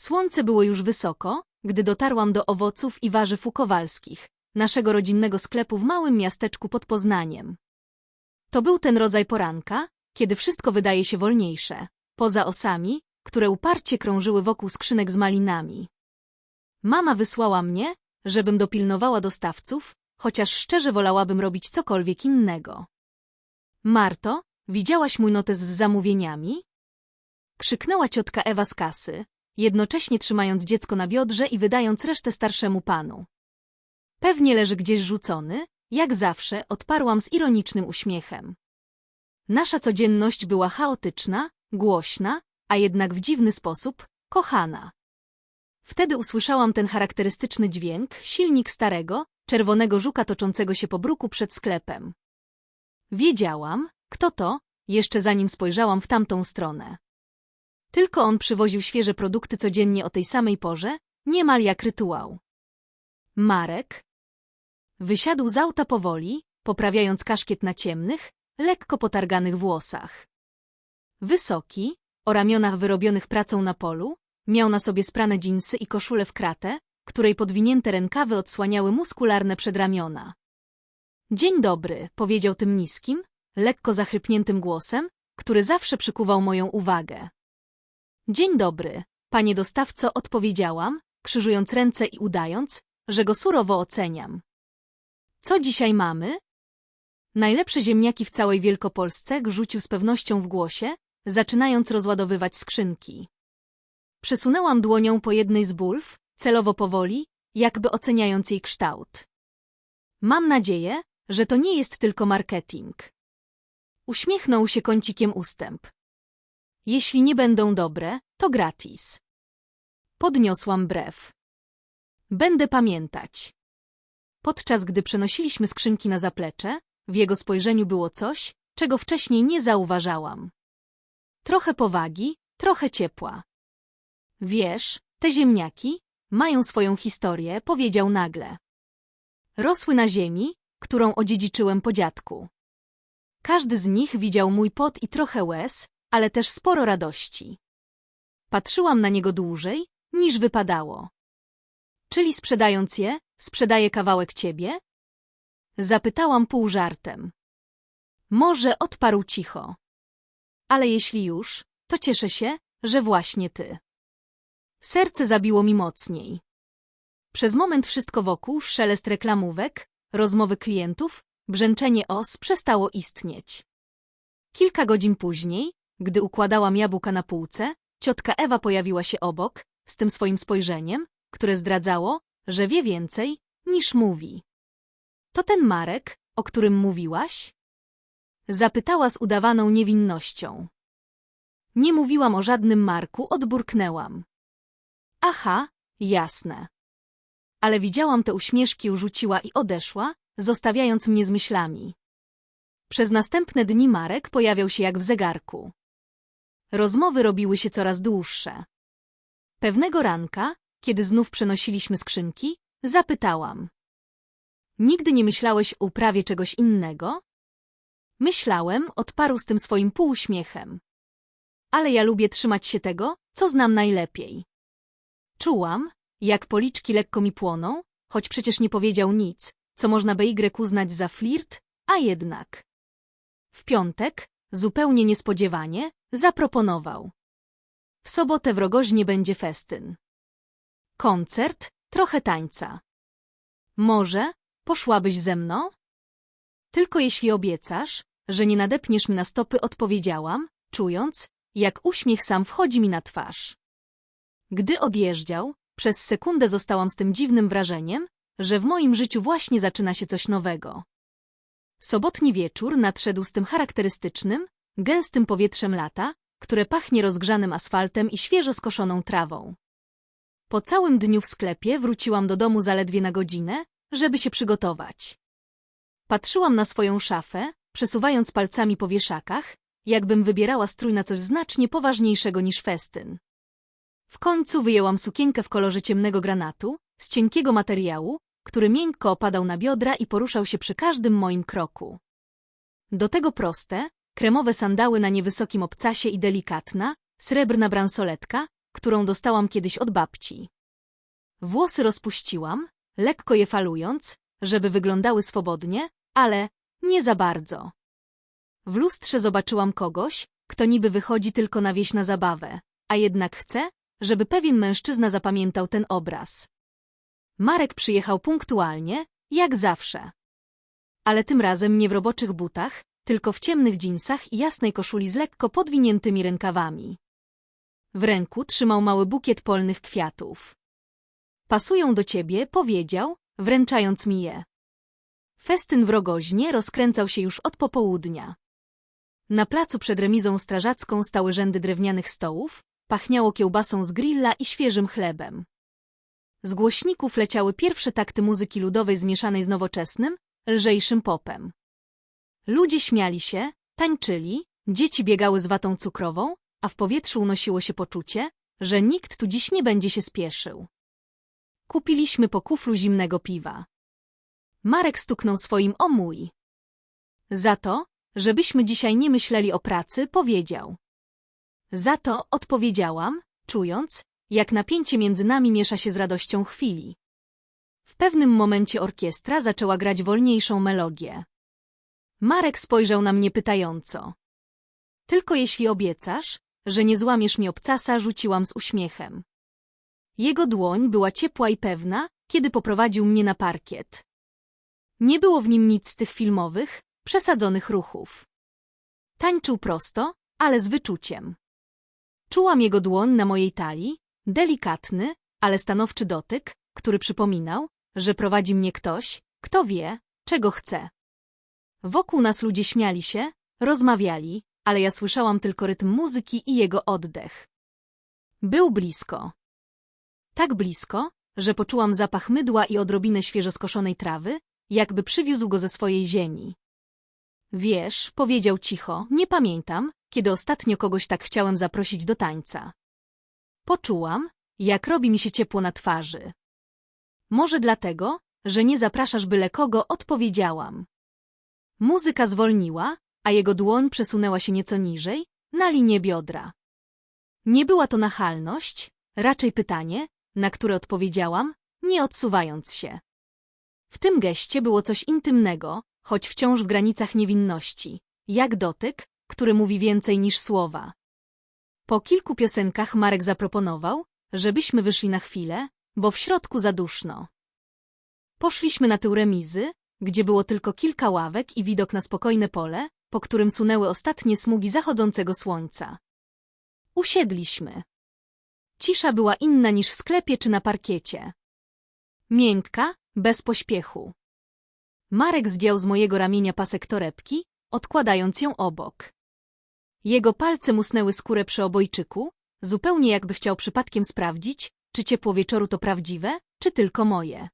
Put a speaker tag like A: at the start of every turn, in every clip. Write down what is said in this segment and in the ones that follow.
A: Słońce było już wysoko, gdy dotarłam do owoców i warzyw u Kowalskich, naszego rodzinnego sklepu w małym miasteczku pod Poznaniem. To był ten rodzaj poranka, kiedy wszystko wydaje się wolniejsze, poza osami, które uparcie krążyły wokół skrzynek z malinami. Mama wysłała mnie, żebym dopilnowała dostawców, chociaż szczerze wolałabym robić cokolwiek innego. Marto, widziałaś mój notes z zamówieniami? Krzyknęła ciotka Ewa z kasy, jednocześnie trzymając dziecko na biodrze i wydając resztę starszemu panu. Pewnie leży gdzieś rzucony, jak zawsze odparłam z ironicznym uśmiechem. Nasza codzienność była chaotyczna, głośna, a jednak w dziwny sposób kochana. Wtedy usłyszałam ten charakterystyczny dźwięk, silnik starego, czerwonego żuka toczącego się po bruku przed sklepem. Wiedziałam, kto to, jeszcze zanim spojrzałam w tamtą stronę. Tylko on przywoził świeże produkty codziennie o tej samej porze, niemal jak rytuał. Marek wysiadł z auta powoli, poprawiając kaszkiet na ciemnych, lekko potarganych włosach. Wysoki, o ramionach wyrobionych pracą na polu, miał na sobie sprane dżinsy i koszulę w kratę, której podwinięte rękawy odsłaniały muskularne przedramiona. Dzień dobry, powiedział tym niskim, lekko zachrypniętym głosem, który zawsze przykuwał moją uwagę. Dzień dobry, panie dostawco, odpowiedziałam, krzyżując ręce i udając, że go surowo oceniam. Co dzisiaj mamy? Najlepsze ziemniaki w całej Wielkopolsce rzucił z pewnością w głosie, zaczynając rozładowywać skrzynki. Przesunęłam dłonią po jednej z bulw, celowo powoli, jakby oceniając jej kształt. Mam nadzieję, że to nie jest tylko marketing. Uśmiechnął się kącikiem ustęp. Jeśli nie będą dobre, to gratis. Podniosłam brew. Będę pamiętać. Podczas gdy przenosiliśmy skrzynki na zaplecze, w jego spojrzeniu było coś, czego wcześniej nie zauważałam. Trochę powagi, trochę ciepła. Wiesz, te ziemniaki mają swoją historię, powiedział nagle. Rosły na ziemi, którą odziedziczyłem po dziadku. Każdy z nich widział mój pot i trochę łez, ale też sporo radości. Patrzyłam na niego dłużej, niż wypadało. Czyli sprzedając je, sprzedaję kawałek ciebie? Zapytałam pół żartem. Może odparł cicho. Ale jeśli już, to cieszę się, że właśnie ty. Serce zabiło mi mocniej. Przez moment wszystko wokół, szelest reklamówek, rozmowy klientów, brzęczenie os przestało istnieć. Kilka godzin później, gdy układałam jabłka na półce, ciotka Ewa pojawiła się obok, z tym swoim spojrzeniem, które zdradzało, że wie więcej, niż mówi. To ten Marek, o którym mówiłaś? Zapytała z udawaną niewinnością. Nie mówiłam o żadnym Marku, odburknęłam. Aha, jasne. Ale widziałam te uśmieszki, urzuciła i odeszła, zostawiając mnie z myślami. Przez następne dni Marek pojawiał się jak w zegarku. Rozmowy robiły się coraz dłuższe. Pewnego ranka, kiedy znów przenosiliśmy skrzynki, zapytałam. Nigdy nie myślałeś o uprawie czegoś innego? Myślałem, odparł z tym swoim półuśmiechem. Ale ja lubię trzymać się tego, co znam najlepiej. Czułam, jak policzki lekko mi płoną, choć przecież nie powiedział nic, co można by Y uznać za flirt, a jednak. W piątek, zupełnie niespodziewanie, zaproponował. W sobotę w Rogoźnie będzie festyn. Koncert, trochę tańca. Może poszłabyś ze mną? Tylko jeśli obiecasz, że nie nadepniesz mi na stopy, odpowiedziałam, czując, jak uśmiech sam wchodzi mi na twarz. Gdy odjeżdżał, przez sekundę zostałam z tym dziwnym wrażeniem, że w moim życiu właśnie zaczyna się coś nowego. Sobotni wieczór nadszedł z tym charakterystycznym, gęstym powietrzem lata, które pachnie rozgrzanym asfaltem i świeżo skoszoną trawą. Po całym dniu w sklepie wróciłam do domu zaledwie na godzinę, żeby się przygotować. Patrzyłam na swoją szafę, przesuwając palcami po wieszakach, jakbym wybierała strój na coś znacznie poważniejszego niż festyn. W końcu wyjęłam sukienkę w kolorze ciemnego granatu, z cienkiego materiału, który miękko opadał na biodra i poruszał się przy każdym moim kroku. Do tego proste, kremowe sandały na niewysokim obcasie i delikatna, srebrna bransoletka, którą dostałam kiedyś od babci. Włosy rozpuściłam, lekko je falując, żeby wyglądały swobodnie, ale nie za bardzo. W lustrze zobaczyłam kogoś, kto niby wychodzi tylko na wieś na zabawę, a jednak chce, żeby pewien mężczyzna zapamiętał ten obraz. Marek przyjechał punktualnie, jak zawsze. Ale tym razem nie w roboczych butach, tylko w ciemnych dżinsach i jasnej koszuli z lekko podwiniętymi rękawami. W ręku trzymał mały bukiet polnych kwiatów. Pasują do ciebie, powiedział, wręczając mi je. Festyn w Rogoźnie rozkręcał się już od popołudnia. Na placu przed remizą strażacką stały rzędy drewnianych stołów, pachniało kiełbasą z grilla i świeżym chlebem. Z głośników leciały pierwsze takty muzyki ludowej zmieszanej z nowoczesnym, lżejszym popem. Ludzie śmiali się, tańczyli, dzieci biegały z watą cukrową, a w powietrzu unosiło się poczucie, że nikt tu dziś nie będzie się spieszył. Kupiliśmy po kuflu zimnego piwa. Marek stuknął swoim o mój. Za to, żebyśmy dzisiaj nie myśleli o pracy, powiedział. Za to odpowiedziałam, czując, jak napięcie między nami miesza się z radością chwili. W pewnym momencie orkiestra zaczęła grać wolniejszą melodię. Marek spojrzał na mnie pytająco. Tylko jeśli obiecasz, że nie złamiesz mi obcasa, rzuciłam z uśmiechem. Jego dłoń była ciepła i pewna, kiedy poprowadził mnie na parkiet. Nie było w nim nic z tych filmowych, przesadzonych ruchów. Tańczył prosto, ale z wyczuciem. Czułam jego dłoń na mojej talii, delikatny, ale stanowczy dotyk, który przypominał, że prowadzi mnie ktoś, kto wie, czego chce. Wokół nas ludzie śmiali się, rozmawiali, ale ja słyszałam tylko rytm muzyki i jego oddech. Był blisko. Tak blisko, że poczułam zapach mydła i odrobinę świeżo skoszonej trawy, jakby przywiózł go ze swojej ziemi. Wiesz, powiedział cicho, nie pamiętam, kiedy ostatnio kogoś tak chciałem zaprosić do tańca. Poczułam, jak robi mi się ciepło na twarzy. Może dlatego, że nie zapraszasz byle kogo, odpowiedziałam. Muzyka zwolniła, a jego dłoń przesunęła się nieco niżej, na linię biodra. Nie była to nachalność, raczej pytanie, na które odpowiedziałam, nie odsuwając się. W tym geście było coś intymnego, choć wciąż w granicach niewinności, jak dotyk, który mówi więcej niż słowa. Po kilku piosenkach Marek zaproponował, żebyśmy wyszli na chwilę, bo w środku za duszno. Poszliśmy na tył remizy, gdzie było tylko kilka ławek i widok na spokojne pole, po którym sunęły ostatnie smugi zachodzącego słońca. Usiedliśmy. Cisza była inna niż w sklepie czy na parkiecie. Miękka, bez pośpiechu. Marek zdjął z mojego ramienia pasek torebki, odkładając ją obok. Jego palce musnęły skórę przy obojczyku, zupełnie jakby chciał przypadkiem sprawdzić, czy ciepło wieczoru to prawdziwe, czy tylko moje.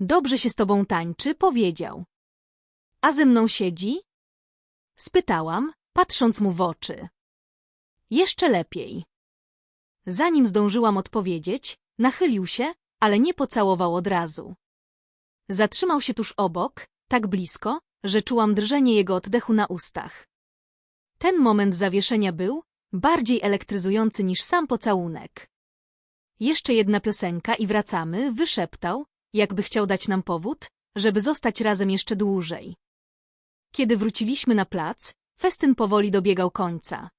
A: Dobrze się z tobą tańczy, powiedział. A ze mną siedzi? Spytałam, patrząc mu w oczy. Jeszcze lepiej. Zanim zdążyłam odpowiedzieć, nachylił się, ale nie pocałował od razu. Zatrzymał się tuż obok, tak blisko, że czułam drżenie jego oddechu na ustach. Ten moment zawieszenia był bardziej elektryzujący niż sam pocałunek. Jeszcze jedna piosenka i wracamy, wyszeptał, jakby chciał dać nam powód, żeby zostać razem jeszcze dłużej. Kiedy wróciliśmy na plac, festyn powoli dobiegał końca.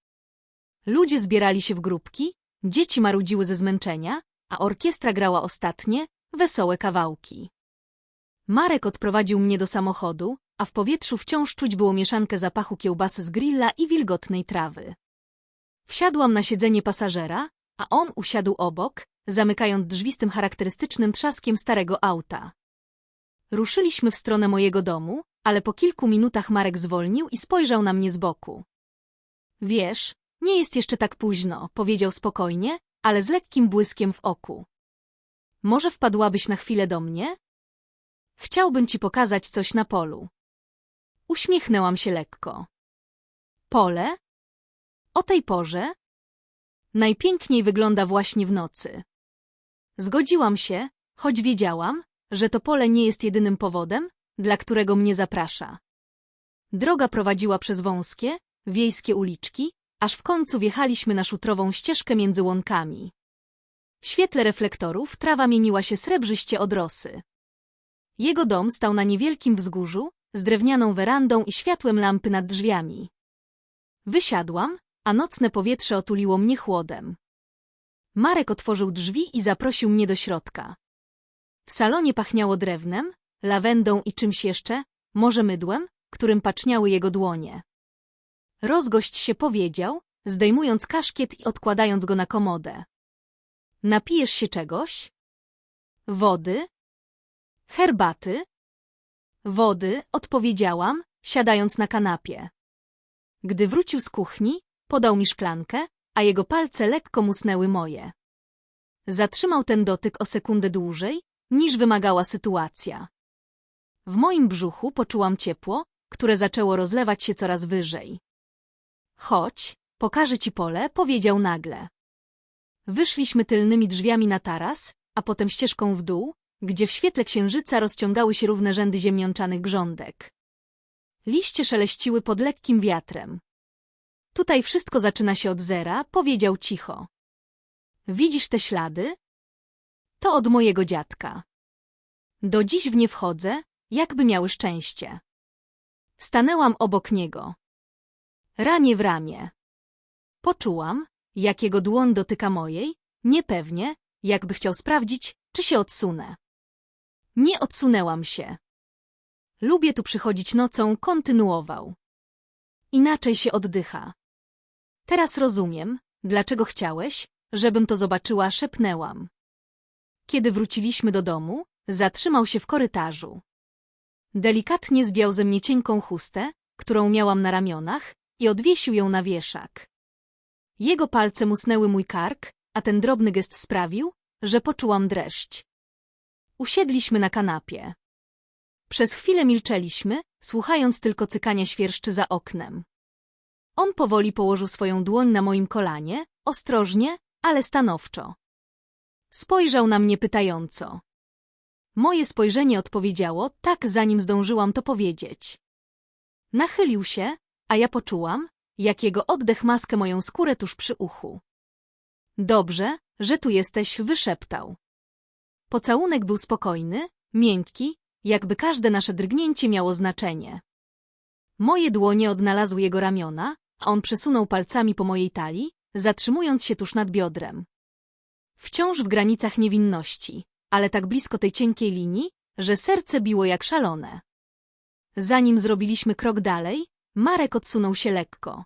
A: Ludzie zbierali się w grupki, dzieci marudziły ze zmęczenia, a orkiestra grała ostatnie, wesołe kawałki. Marek odprowadził mnie do samochodu, a w powietrzu wciąż czuć było mieszankę zapachu kiełbasy z grilla i wilgotnej trawy. Wsiadłam na siedzenie pasażera, a on usiadł obok, zamykając drzwi z tym charakterystycznym trzaskiem starego auta. Ruszyliśmy w stronę mojego domu, ale po kilku minutach Marek zwolnił i spojrzał na mnie z boku. Wiesz, nie jest jeszcze tak późno, powiedział spokojnie, ale z lekkim błyskiem w oku. Może wpadłabyś na chwilę do mnie? Chciałbym ci pokazać coś na polu. Uśmiechnęłam się lekko. Pole? O tej porze? Najpiękniej wygląda właśnie w nocy. Zgodziłam się, choć wiedziałam, że to pole nie jest jedynym powodem, dla którego mnie zaprasza. Droga prowadziła przez wąskie, wiejskie uliczki, aż w końcu wjechaliśmy na szutrową ścieżkę między łąkami. W świetle reflektorów trawa mieniła się srebrzyście od rosy. Jego dom stał na niewielkim wzgórzu, z drewnianą werandą i światłem lampy nad drzwiami. Wysiadłam, a nocne powietrze otuliło mnie chłodem. Marek otworzył drzwi i zaprosił mnie do środka. W salonie pachniało drewnem, lawendą i czymś jeszcze, może mydłem, którym paczniały jego dłonie. Rozgość się powiedział, zdejmując kaszkiet i odkładając go na komodę. Napijesz się czegoś? Wody? Herbaty? Wody, odpowiedziałam, siadając na kanapie. Gdy wrócił z kuchni, podał mi szklankę, a jego palce lekko musnęły moje. Zatrzymał ten dotyk o sekundę dłużej, niż wymagała sytuacja. W moim brzuchu poczułam ciepło, które zaczęło rozlewać się coraz wyżej. Chodź, pokażę ci pole, powiedział nagle. Wyszliśmy tylnymi drzwiami na taras, a potem ścieżką w dół, gdzie w świetle księżyca rozciągały się równe rzędy ziemiączanych grządek. Liście szeleściły pod lekkim wiatrem. Tutaj wszystko zaczyna się od zera, powiedział cicho. Widzisz te ślady? To od mojego dziadka. Do dziś w nie wchodzę, jakby miały szczęście. Stanęłam obok niego. Ramię w ramię. Poczułam, jak jego dłoń dotyka mojej, niepewnie, jakby chciał sprawdzić, czy się odsunę. Nie odsunęłam się. Lubię tu przychodzić nocą, kontynuował. Inaczej się oddycha. Teraz rozumiem, dlaczego chciałeś, żebym to zobaczyła, szepnęłam. Kiedy wróciliśmy do domu, zatrzymał się w korytarzu. Delikatnie zbiał ze mnie cienką chustę, którą miałam na ramionach, i odwiesił ją na wieszak. Jego palce musnęły mój kark, a ten drobny gest sprawił, że poczułam dreszcz. Usiedliśmy na kanapie. Przez chwilę milczeliśmy, słuchając tylko cykania świerszczy za oknem. On powoli położył swoją dłoń na moim kolanie, ostrożnie, ale stanowczo. Spojrzał na mnie pytająco. Moje spojrzenie odpowiedziało tak, zanim zdążyłam to powiedzieć. Nachylił się, a ja poczułam, jak jego oddech maskę moją skórę tuż przy uchu. Dobrze, że tu jesteś, wyszeptał. Pocałunek był spokojny, miękki, jakby każde nasze drgnięcie miało znaczenie. Moje dłonie odnalazły jego ramiona, a on przesunął palcami po mojej talii, zatrzymując się tuż nad biodrem. Wciąż w granicach niewinności, ale tak blisko tej cienkiej linii, że serce biło jak szalone. Zanim zrobiliśmy krok dalej, Marek odsunął się lekko.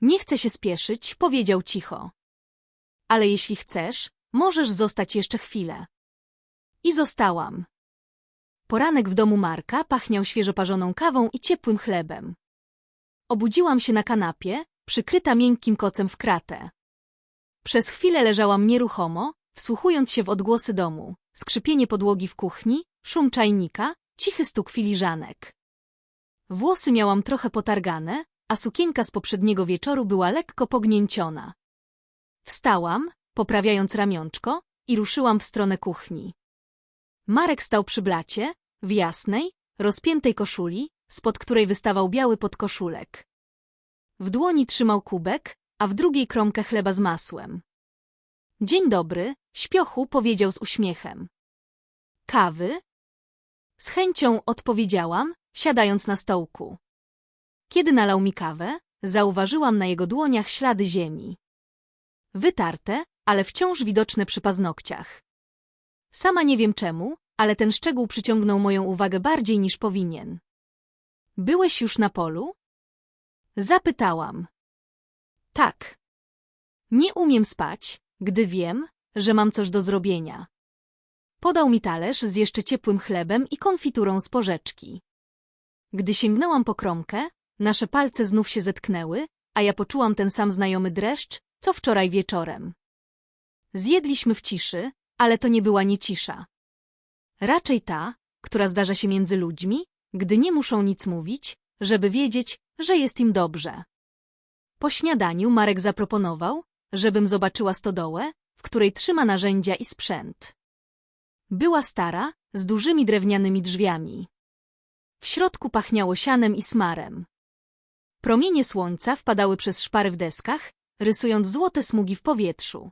A: Nie chcę się spieszyć, powiedział cicho. Ale jeśli chcesz, możesz zostać jeszcze chwilę. I zostałam. Poranek w domu Marka pachniał świeżo parzoną kawą i ciepłym chlebem. Obudziłam się na kanapie, przykryta miękkim kocem w kratę. Przez chwilę leżałam nieruchomo, wsłuchując się w odgłosy domu, skrzypienie podłogi w kuchni, szum czajnika, cichy stuk filiżanek. Włosy miałam trochę potargane, a sukienka z poprzedniego wieczoru była lekko pognięciona. Wstałam, poprawiając ramionczko, i ruszyłam w stronę kuchni. Marek stał przy blacie, w jasnej, rozpiętej koszuli, spod której wystawał biały podkoszulek. W dłoni trzymał kubek, a w drugiej kromkę chleba z masłem. Dzień dobry, śpiochu powiedział z uśmiechem. Kawy? Z chęcią odpowiedziałam, siadając na stołku. Kiedy nalał mi kawę, zauważyłam na jego dłoniach ślady ziemi. Wytarte, ale wciąż widoczne przy paznokciach. Sama nie wiem czemu, ale ten szczegół przyciągnął moją uwagę bardziej niż powinien. Byłeś już na polu? Zapytałam. Tak. Nie umiem spać, gdy wiem, że mam coś do zrobienia. Podał mi talerz z jeszcze ciepłym chlebem i konfiturą z porzeczki. Gdy sięgnęłam po kromkę, nasze palce znów się zetknęły, a ja poczułam ten sam znajomy dreszcz, co wczoraj wieczorem. Zjedliśmy w ciszy, ale to nie była niecisza. Raczej ta, która zdarza się między ludźmi, gdy nie muszą nic mówić, żeby wiedzieć, że jest im dobrze. Po śniadaniu Marek zaproponował, żebym zobaczyła stodołę, w której trzyma narzędzia i sprzęt. Była stara, z dużymi drewnianymi drzwiami. W środku pachniało sianem i smarem. Promienie słońca wpadały przez szpary w deskach, rysując złote smugi w powietrzu.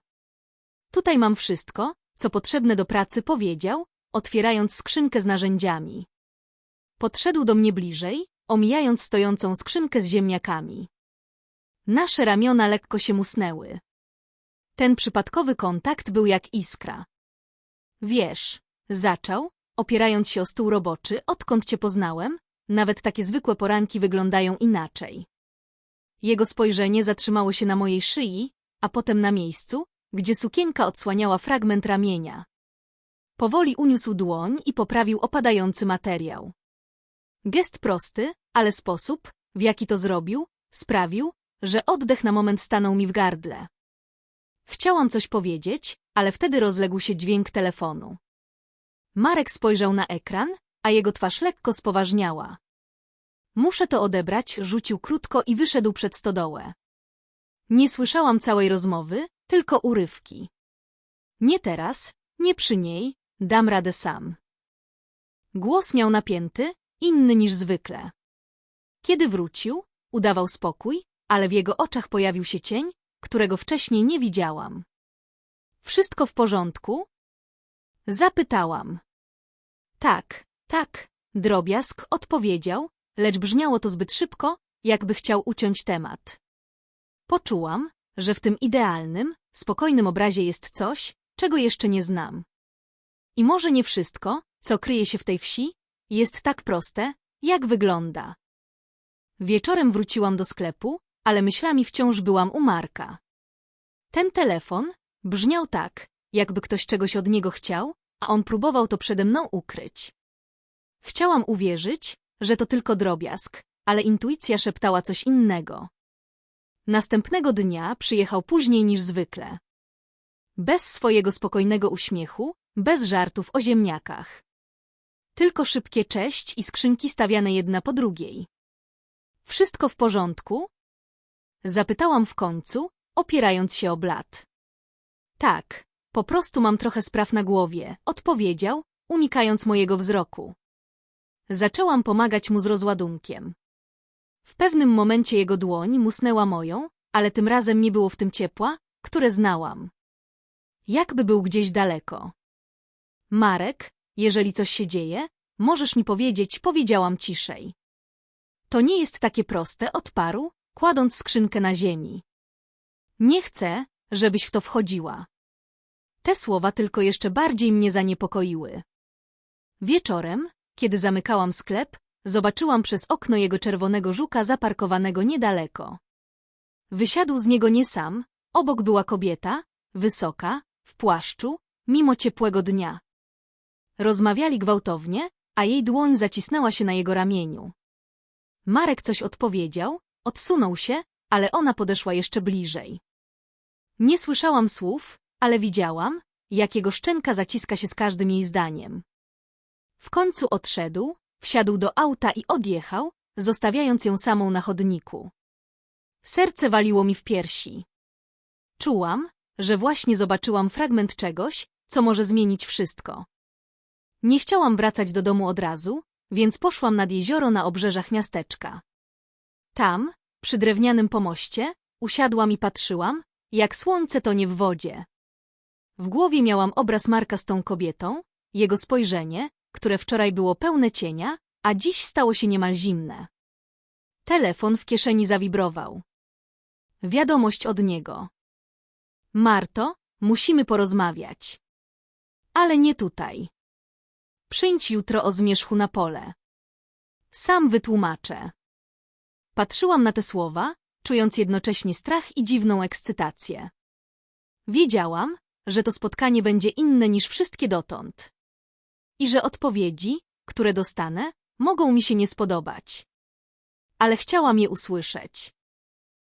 A: Tutaj mam wszystko, co potrzebne do pracy, powiedział, otwierając skrzynkę z narzędziami. Podszedł do mnie bliżej, omijając stojącą skrzynkę z ziemniakami. Nasze ramiona lekko się musnęły. Ten przypadkowy kontakt był jak iskra. Wiesz, zaczął, opierając się o stół roboczy, odkąd cię poznałem, nawet takie zwykłe poranki wyglądają inaczej. Jego spojrzenie zatrzymało się na mojej szyi, a potem na miejscu, gdzie sukienka odsłaniała fragment ramienia. Powoli uniósł dłoń i poprawił opadający materiał. Gest prosty, ale sposób, w jaki to zrobił, sprawił, że oddech na moment stanął mi w gardle. Chciałam coś powiedzieć, ale wtedy rozległ się dźwięk telefonu. Marek spojrzał na ekran, a jego twarz lekko spoważniała. Muszę to odebrać, rzucił krótko i wyszedł przed stodołę. Nie słyszałam całej rozmowy, tylko urywki. Nie teraz, nie przy niej, dam radę sam. Głos miał napięty, inny niż zwykle. Kiedy wrócił, udawał spokój, ale w jego oczach pojawił się cień, którego wcześniej nie widziałam. Wszystko w porządku? Zapytałam. Tak, tak, drobiazg odpowiedział, lecz brzmiało to zbyt szybko, jakby chciał uciąć temat. Poczułam, że w tym idealnym, spokojnym obrazie jest coś, czego jeszcze nie znam. I może nie wszystko, co kryje się w tej wsi, jest tak proste, jak wygląda. Wieczorem wróciłam do sklepu, ale myślami wciąż byłam u Marka. Ten telefon brzmiał tak, jakby ktoś czegoś od niego chciał, a on próbował to przede mną ukryć. Chciałam uwierzyć, że to tylko drobiazg, ale intuicja szeptała coś innego. Następnego dnia przyjechał później niż zwykle. Bez swojego spokojnego uśmiechu, bez żartów o ziemniakach. Tylko szybkie cześć i skrzynki stawiane jedna po drugiej. Wszystko w porządku? Zapytałam w końcu, opierając się o blat. Tak, po prostu mam trochę spraw na głowie, odpowiedział, unikając mojego wzroku. Zaczęłam pomagać mu z rozładunkiem. W pewnym momencie jego dłoń musnęła moją, ale tym razem nie było w tym ciepła, które znałam. Jakby był gdzieś daleko. Marek, jeżeli coś się dzieje, możesz mi powiedzieć, powiedziałam ciszej. To nie jest takie proste, odparł, kładąc skrzynkę na ziemi. Nie chcę, żebyś w to wchodziła. Te słowa tylko jeszcze bardziej mnie zaniepokoiły. Wieczorem, kiedy zamykałam sklep, zobaczyłam przez okno jego czerwonego żuka zaparkowanego niedaleko. Wysiadł z niego nie sam, obok była kobieta, wysoka, w płaszczu, mimo ciepłego dnia. Rozmawiali gwałtownie, a jej dłoń zacisnęła się na jego ramieniu. Marek coś odpowiedział, odsunął się, ale ona podeszła jeszcze bliżej. Nie słyszałam słów, ale widziałam, jak jego szczęka zaciska się z każdym jej zdaniem. W końcu odszedł, wsiadł do auta i odjechał, zostawiając ją samą na chodniku. Serce waliło mi w piersi. Czułam, że właśnie zobaczyłam fragment czegoś, co może zmienić wszystko. Nie chciałam wracać do domu od razu, więc poszłam nad jezioro na obrzeżach miasteczka. Tam, przy drewnianym pomoście, usiadłam i patrzyłam, jak słońce tonie w wodzie. W głowie miałam obraz Marka z tą kobietą, jego spojrzenie, które wczoraj było pełne cienia, a dziś stało się niemal zimne. Telefon w kieszeni zawibrował. Wiadomość od niego. Marto, musimy porozmawiać. Ale nie tutaj. Przyjdź jutro o zmierzchu na pole. Sam wytłumaczę. Patrzyłam na te słowa, czując jednocześnie strach i dziwną ekscytację. Wiedziałam, że to spotkanie będzie inne niż wszystkie dotąd. I że odpowiedzi, które dostanę, mogą mi się nie spodobać. Ale chciałam je usłyszeć.